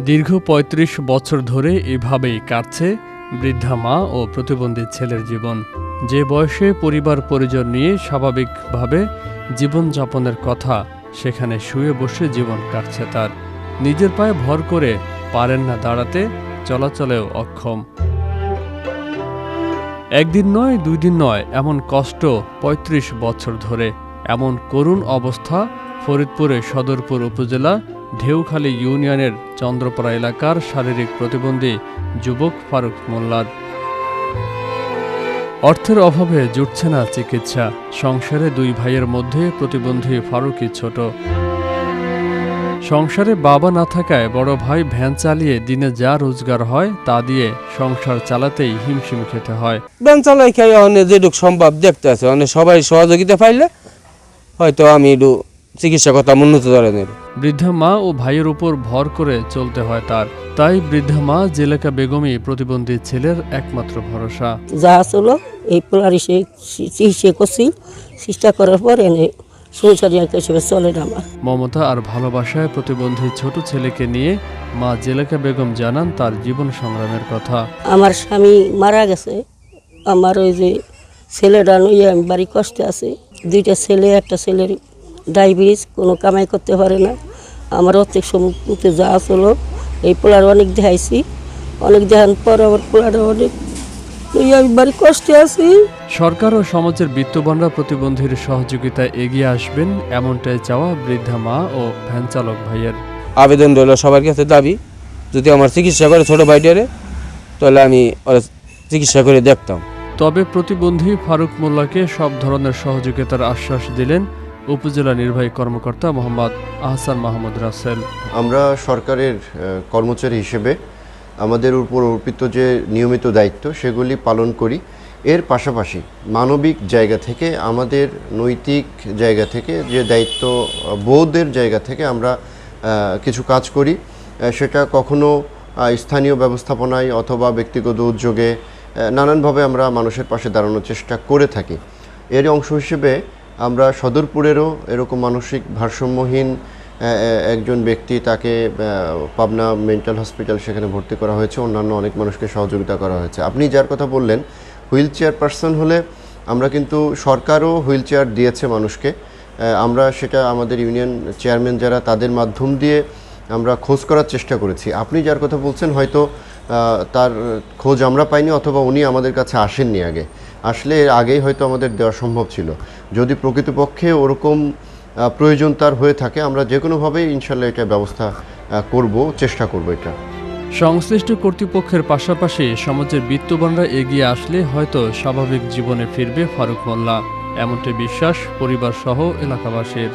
দীর্ঘ ৩৫ বছর ধরে এভাবেই কাটছে বৃদ্ধা মা ও প্রতিবন্ধী ছেলের জীবন। যে বয়সে পরিবার পরিজন নিয়ে স্বাভাবিকভাবে জীবনযাপনের কথা সেখানে শুয়ে বসে জীবন কাটছে তার। নিজের পায়ে ভর করে পারেন না দাঁড়াতে, চলাচলেও অক্ষম। একদিন নয়, দুই দিন নয়, এমন কষ্ট ৩৫ বছর ধরে এমন করুণ অবস্থা ফরিদপুরে সদরপুর উপজেলা ঢেউখালী ইউনিয়নের চন্দ্রপাড়া এলাকার শারীরিক প্রতিবন্ধী যুবক ফারুক মোল্লার। অর্থের অভাবে জুটছে না চিকিৎসা। সংসারে দুই ভাইয়ের মধ্যে প্রতিবন্ধী ফারুকই ছোট। সংসারে বাবা না থাকায় বড় ভাই ভ্যান চালিয়ে দিনে যা রোজগার হয় তা দিয়ে সংসার চালাতেই হিমশিম খেতে হয়। ভ্যান চালাই খাই অনেক যেটুক সম্ভব দেখতে আছে অনেক সবাই সহযোগিতা পাইলে হয়তো আমি একটু চিকিৎসা কথা উন্নত ধরনের। বৃদ্ধা মা ও ভাইয়ের উপর ভর করে চলতে হয় তার। তাই বৃদ্ধা মা জেলেকা বেগমই প্রতিবন্ধী ছেলের একমাত্র ভরসা। যা আসলো এই পোলারি সে চিকিৎসা করছি। চেষ্টা করার পর এনে সংসারী একটা হিসেবে চলে না আমার। মমতা আর ভালোবাসায় প্রতিবন্ধী ছোট ছেলেকে নিয়ে মা জেলেকা বেগম জানান তার জীবন সংগ্রামের কথা। আমার স্বামী মারা গেছে। আমার ওই যে ছেলেটা নইয়ে আমি বাড়ি কষ্টে আছি। দুইটা ছেলে একটা ছেলের ডায়াবেটিস কোনো কামাই করতে পারে না। আমার প্রত্যেক সম্মুখে যা আসলো এই পোলার অনেক দেখাইছি। অনেক দেখান পর আবার পোলাটা অনেক আমি বাড়ি কষ্টে আছি সরকার ও সমাজের বিত্তবানরা প্রতিবন্ধীর সহযোগিতায় এগিয়ে আসবেন এমনটাই চাওয়া বৃদ্ধা মা ও ভ্যান চালক ভাইয়ের। আবেদন রইল সবার কাছে দাবি যদি আমার চিকিৎসা করে ছোট ভাইটারে তাহলে আমি চিকিৎসা করে দেখতাম। তবে প্রতিবন্ধী ফারুক মোল্লাকে সব ধরনের সহযোগিতার আশ্বাস দিলেন উপজেলা নির্বাহী কর্মকর্তা মোহাম্মদ আহসান মাহমুদ রাসেল। আমরা সরকারের কর্মচারী হিসেবে আমাদের উপর অর্পিত যে নিয়মিত দায়িত্ব সেগুলি পালন করি। এর পাশাপাশি মানবিক জায়গা থেকে, আমাদের নৈতিক জায়গা থেকে, যে দায়িত্ব বোধের জায়গা থেকে আমরা কিছু কাজ করি। সেটা কখনো স্থানীয় ব্যবস্থাপনায় অথবা ব্যক্তিগত উদ্যোগে নানানভাবে আমরা মানুষের পাশে দাঁড়ানোর চেষ্টা করে থাকি। এর অংশ হিসেবে আমরা সদরপুরেরও এরকম মানসিক ভারসাম্যহীন একজন ব্যক্তি তাকে পাবনা মেন্টাল হসপিটাল সেখানে ভর্তি করা হয়েছে। অন্যান্য অনেক মানুষকে সহযোগিতা করা হয়েছে। আপনি যার কথা বললেন, হুইল চেয়ার পার্সন হলে আমরা কিন্তু সরকারও হুইল চেয়ার দিয়েছে মানুষকে। আমরা সেটা আমাদের ইউনিয়ন চেয়ারম্যান যারা, তাদের মাধ্যম দিয়ে আমরা খোঁজ করার চেষ্টা করেছি। আপনি যার কথা বলছেন, হয়তো তার খোঁজ আমরা পাইনি অথবা উনি আমাদের কাছে আসেননি আগে। আসলে এর আগেই হয়তো আমাদের দেওয়া সম্ভব ছিল। যদি প্রকৃতপক্ষে ওরকম প্রয়োজন তার হয়ে থাকে, আমরা যে কোনোভাবেই ইনশাল্লাহ এটা ব্যবস্থা করব, চেষ্টা করব এটা। সংশ্লিষ্ট কর্তৃপক্ষের পাশাপাশি সমাজের বিত্তবানরা এগিয়ে আসলে হয়তো স্বাভাবিক জীবনে ফিরবে ফারুক মোল্লা। এমনটি বিশ্বাস পরিবার সহ এলাকাবাসীর।